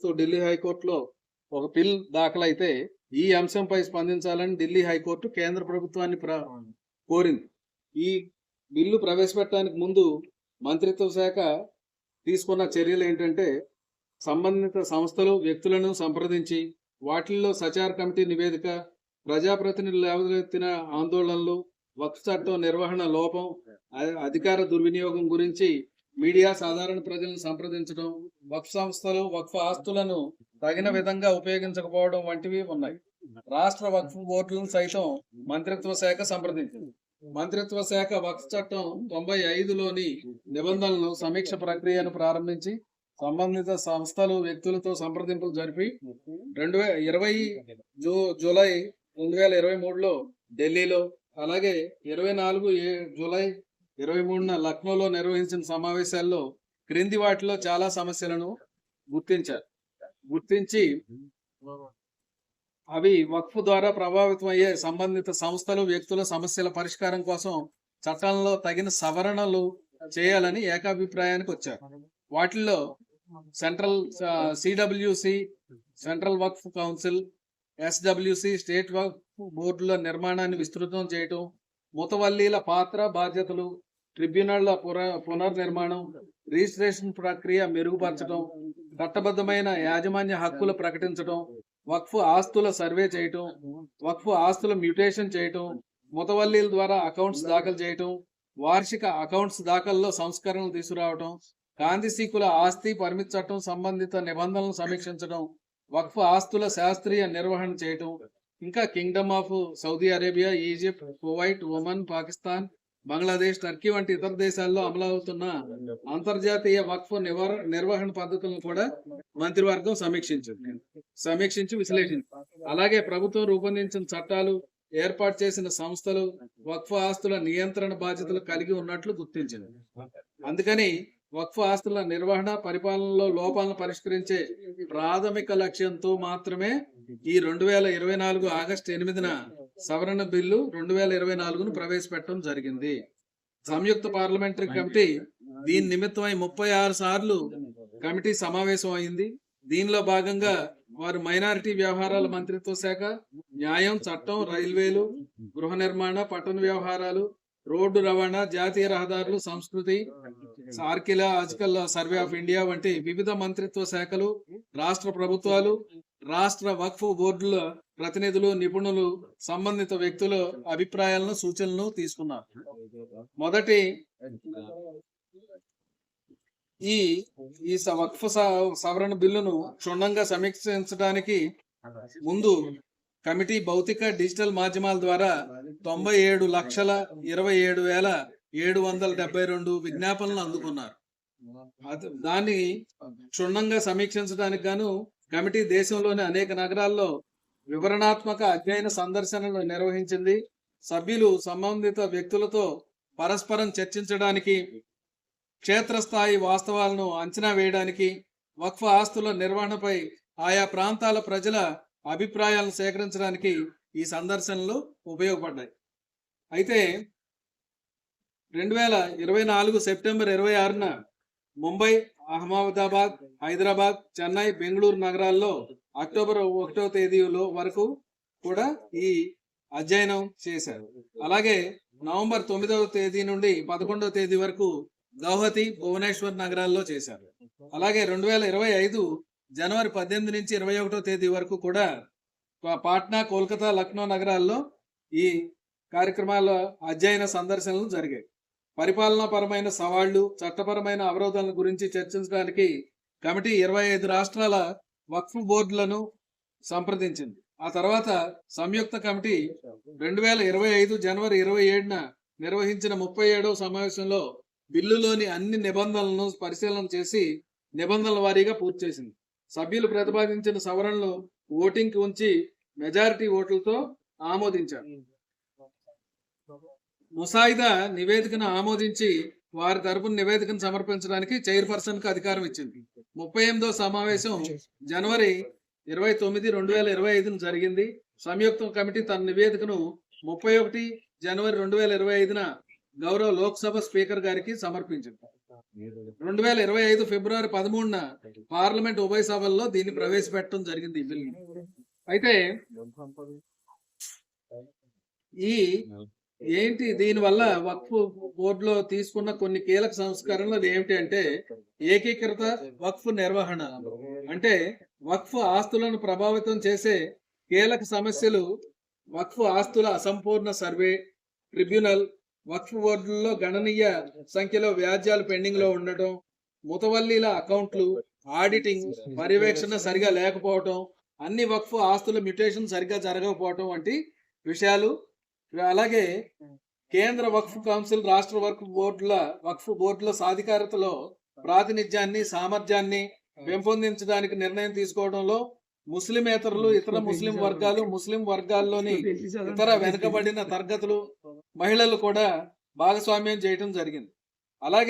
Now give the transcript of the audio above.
So Delhi హైకోర్టులో ఒక bill దాఖలైతే ఈ అంశంపై స్పందించాలని ఢిల్లీ హైకోర్టు కేంద్ర ప్రభుత్వాన్ని ప్ర- కోరింది. ఈ బిల్లు ప్రవేశపెట్టడానికి ముందు మంత్రిత్వ శాఖ తీసుకున్న చర్యలు ఏంటంటే సంబంధిత సంస్థలు వ్యక్తులను సంప్రదించి వాటిల్లో సచార్ కమిటీ నివేదిక ప్రజాప్రతినిధులు లేవనెత్తిన ఆందోళనలు వక్ఫ్ చట్టం నిర్వహణ లోపం అధికార దుర్వినియోగం గురించి మీడియా సాధారణ ప్రజలను సంప్రదించడం వక్ఫ్ సంస్థలు వక్ఫ్ ఆస్తులను తగిన విధంగా ఉపయోగించకపోవడం వంటివి ఉన్నాయి. రాష్ట్ర వక్ఫ్ బోర్డులను సైతం మంత్రిత్వ శాఖ సంప్రదించింది. మంత్రిత్వ శాఖ వక్ఫ్ చట్టం తొంభై ఐదులోని నిబంధనలను సమీక్ష ప్రక్రియను ప్రారంభించి సంబంధిత సంస్థలు వ్యక్తులతో సంప్రదింపులు జరిపి రెండు వే ఇరవై జూ జూలై రెండు వేల ఇరవై మూడులో ఢిల్లీలో అలాగే ఇరవై నాలుగు ఏ జూలై ఇరవై మూడున లక్నోలో నిర్వహించిన సమావేశాల్లో క్రింది వాటిలో చాలా సమస్యలను గుర్తించారు. గుర్తించి అవి వక్ఫ్ ద్వారా ప్రభావితం అయ్యే సంబంధిత సంస్థలు వ్యక్తుల సమస్యల పరిష్కారం కోసం చట్టంలో తగిన సవరణలు చేయాలని ఏకాభిప్రాయానికి వచ్చారు. వాటిల్లో central CWC central Waqf council SWC state Waqf బోర్డుల నిర్మాణాన్ని విస్తృతం చేయటం ముతవల్లీల పాత్ర బాధ్యతలు ట్రిబ్యునళ్ళ పునర్నిర్మాణం రిజిస్ట్రేషన్ ప్రక్రియ మెరుగుపరచడం చట్టబద్ధమైన యాజమాన్య హక్కులు ప్రకటించడం వక్ఫ్ ఆస్తుల సర్వే చేయటం వక్ఫ్ ఆస్తుల మ్యూటేషన్ చేయటం ముతవల్లీల ద్వారా అకౌంట్స్ దాఖలు చేయటం వార్షిక అకౌంట్స్ దాఖల్లో సంస్కరణలు తీసుకురావటం కాంతిసీకుల ఆస్తి పరిమితి చట్టం సంబంధిత నిబంధనలను సమీక్షించడం వక్ఫ్ ఆస్తుల శాస్త్రీయ నిర్వహణ చేయటం ఇంకా kingdom of Saudi Arabia Egypt Kuwait Oman Pakistan Bangladesh Turkey వంటి ఇతర దేశాల్లో అమలవుతున్న అంతర్జాతీయ వక్ఫ్ నివార నిర్వహణ పద్ధతులను కూడా మంత్రివర్గం సమీక్షించింది. సమీక్షించి విశ్లేషించింది. అలాగే ప్రభుత్వం రూపొందించిన చట్టాలు ఏర్పాటు చేసిన సంస్థలు వక్ఫ్ ఆస్తుల నియంత్రణ బాధ్యతలు కలిగి ఉన్నట్లు గుర్తించింది. అందుకని వక్ఫ్ ఆస్తుల నిర్వహణ పరిపాలనలో లోపాలను పరిష్కరించే ప్రాథమిక లక్ష్యంతో మాత్రమే ఈ రెండు వేల ఇరవై నాలుగు ఆగస్టు ఎనిమిదిన సవరణ బిల్లు రెండు వేల ఇరవై నాలుగును ప్రవేశపెట్టడం జరిగింది. సంయుక్త పార్లమెంటరీ కమిటీ దీని నిమిత్తమై ముప్పై ఆరు సార్లు కమిటీ సమావేశం అయింది. దీనిలో భాగంగా వారు మైనారిటీ వ్యవహారాల మంత్రిత్వ శాఖ న్యాయం చట్టం రైల్వేలు గృహ నిర్మాణ పట్టణ వ్యవహారాలు రోడ్డు రవాణా జాతీయ రహదారులు సంస్కృతి ఆర్కియలాజికల్ సర్వే ఆఫ్ ఇండియా వంటి వివిధ మంత్రిత్వ శాఖలు రాష్ట్ర ప్రభుత్వాలు రాష్ట్ర వక్ఫ్ బోర్డుల ప్రతినిధులు నిపుణులు సంబంధిత వ్యక్తుల అభిప్రాయాలను సూచనలు తీసుకున్నారు. మొదటి ఈ ఈ వక్ఫ్ సవరణ బిల్లును క్షుణ్ణంగా సమీక్షించడానికి ముందు కమిటీ భౌతిక డిజిటల్ మాధ్యమాల ద్వారా తొంభై ఏడు లక్షల ఇరవై ఏడు వేల ఏడు వందల డెబ్బై రెండు విజ్ఞాపనలు అందుకున్నారు. దాన్ని క్షుణ్ణంగా సమీక్షించడానికి గాను కమిటీ దేశంలోని అనేక నగరాల్లో వివరణాత్మక అధ్యయన సందర్శనలు నిర్వహించింది. సభ్యులు సంబంధిత వ్యక్తులతో పరస్పరం చర్చించడానికి క్షేత్రస్థాయి వాస్తవాలను అంచనా వేయడానికి వక్ఫ్ ఆస్తుల నిర్వహణపై ఆయా ప్రాంతాల ప్రజల అభిప్రాయాలను సేకరించడానికి ఈ సందర్శనలు ఉపయోగపడ్డాయి. అయితే రెండు వేల ఇరవై నాలుగు సెప్టెంబర్ ఇరవై ఆరున ముంబై అహ్మదాబాద్ హైదరాబాద్ చెన్నై బెంగళూరు నగరాల్లో అక్టోబర్ ఒకటో తేదీలో వరకు కూడా ఈ అధ్యయనం చేశారు. అలాగే నవంబర్ తొమ్మిదవ తేదీ నుండి పదకొండవ తేదీ వరకు గౌహతి భువనేశ్వర్ నగరాల్లో చేశారు. అలాగే రెండు వేల ఇరవై ఐదు జనవరి పద్దెనిమిది నుంచి ఇరవై ఒకటో తేదీ వరకు కూడా పాట్నా కోల్కతా లక్నో నగరాల్లో ఈ కార్యక్రమాల అధ్యయన సందర్శనలు జరిగాయి. పరిపాలనాపరమైన సవాళ్ళు చట్టపరమైన అవరోధాల గురించి చర్చించడానికి కమిటీ ఇరవై ఐదు రాష్ట్రాల వక్ఫ్ బోర్డులను సంప్రదించింది. ఆ తర్వాత సంయుక్త కమిటీ రెండు వేల ఇరవై ఐదు జనవరి ఇరవై ఏడున నిర్వహించిన ముప్పై ఏడవ సమావేశంలో బిల్లులోని అన్ని నిబంధనలను పరిశీలన చేసి నిబంధనల వారీగా పూర్తి చేసింది. సభ్యులు ప్రతిపాదించిన సవరణలు ఓటింగ్కి ఉంచి మెజారిటీ ఓట్లతో ఆమోదించారు. ముసాయిదా నివేదికను ఆమోదించి వారి తరపున నివేదికను సమర్పించడానికి చైర్పర్సన్కు అధికారం ఇచ్చింది. ముప్పై ఎనిమిదో సమావేశం జనవరి ఇరవై తొమ్మిది రెండు వేల ఇరవై ఐదున జరిగింది. సంయుక్త కమిటీ తన నివేదికను ముప్పై ఒకటి జనవరి రెండు వేల ఇరవై ఐదున గౌరవ లోక్సభ స్పీకర్ గారికి సమర్పించింది. రెండు వేల ఇరవై ఐదు ఫిబ్రవరి పదమూడున పార్లమెంట్ ఉభయ సభల్లో దీన్ని ప్రవేశపెట్టడం జరిగింది ఈ అయితే ఈ ఏంటి దీని వల్ల వక్ఫ్ బోర్డులో తీసుకున్న కొన్ని కీలక సంస్కరణలు ఏమిటి అంటే ఏకీకృత వక్ఫ్ నిర్వహణ. అంటే వక్ఫ్ ఆస్తులను ప్రభావితం చేసే కీలక సమస్యలు వక్ఫ్ ఆస్తుల అసంపూర్ణ సర్వే ట్రిబ్యునల్ వక్ఫ్ బోర్డుల్లో గణనీయ సంఖ్యలో వ్యాజ్యాలు పెండింగ్లో ఉండటం ముతవల్లీల అకౌంట్లు ఆడిటింగ్ పర్యవేక్షణ సరిగా లేకపోవటం అన్ని వక్ఫ్ ఆస్తుల మ్యుటేషన్ సరిగా జరగకపోవటం వంటి విషయాలు అలాగే కేంద్ర వక్ఫ్ కౌన్సిల్ రాష్ట్ర వక్ఫ్ బోర్డుల వక్ఫ్ బోర్డుల సాధికారతలో ప్రాతినిధ్యాన్ని సామర్థ్యాన్ని పెంపొందించడానికి నిర్ణయం తీసుకోవడంలో ముస్లిమేతరులు ఇతర ముస్లిం వర్గాలు ముస్లిం వర్గాల్లోని ఇతర వెనుకబడిన తరగతులు మహిళలు కూడా భాగస్వామ్యం చేయటం జరిగింది. అలాగే